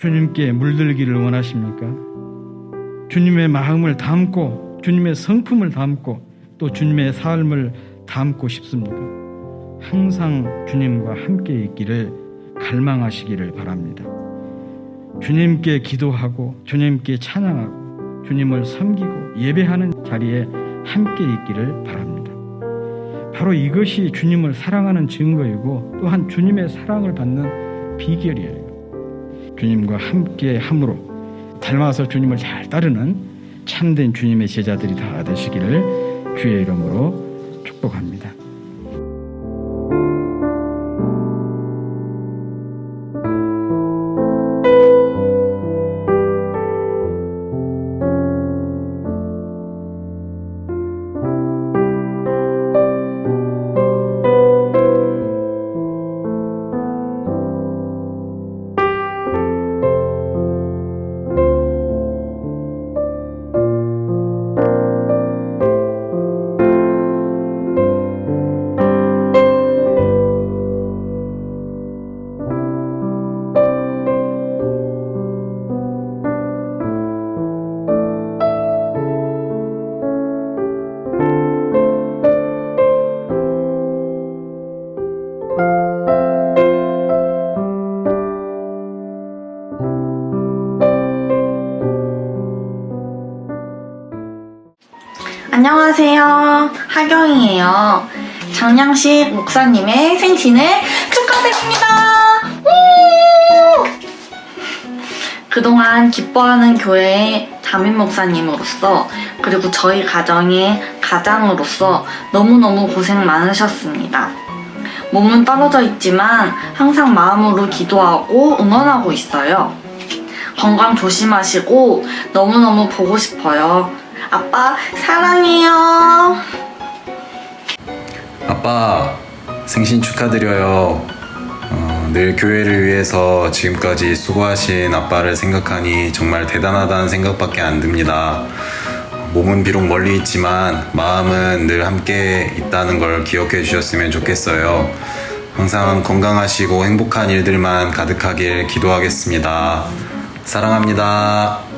주님께 물들기를 원하십니까? 주님의 마음을 담고 주님의 성품을 담고 또 주님의 삶을 담고 싶습니까? 항상 주님과 함께 있기를 갈망하시기를 바랍니다. 주님께 기도하고 주님께 찬양하고 주님을 섬기고 예배하는 자리에 함께 있기를 바랍니다. 바로 이것이 주님을 사랑하는 증거이고 또한 주님의 사랑을 받는 비결이에요. 주님과 함께 함으로 닮아서 주님을 잘 따르는 참된 주님의 제자들이 다 되시기를 주의 이름으로 축복합니다. 안녕하세요. 하경이에요. 장량식 목사님의 생신을 축하드립니다. 우! 그동안 기뻐하는 교회의 담임 목사님으로서 그리고 저희 가정의 가장으로서 너무너무 고생 많으셨습니다. 몸은 떨어져 있지만 항상 마음으로 기도하고 응원하고 있어요. 건강 조심하시고 너무너무 보고 싶어요. 아빠 사랑해요. 아빠 생신 축하드려요. 어, 늘 교회를 위해서 지금까지 수고하신 아빠를 생각하니 정말 대단하다는 생각밖에 안 듭니다. 몸은 비록 멀리 있지만 마음은 늘 함께 있다는 걸 기억해 주셨으면 좋겠어요. 항상 건강하시고 행복한 일들만 가득하길 기도하겠습니다. 사랑합니다.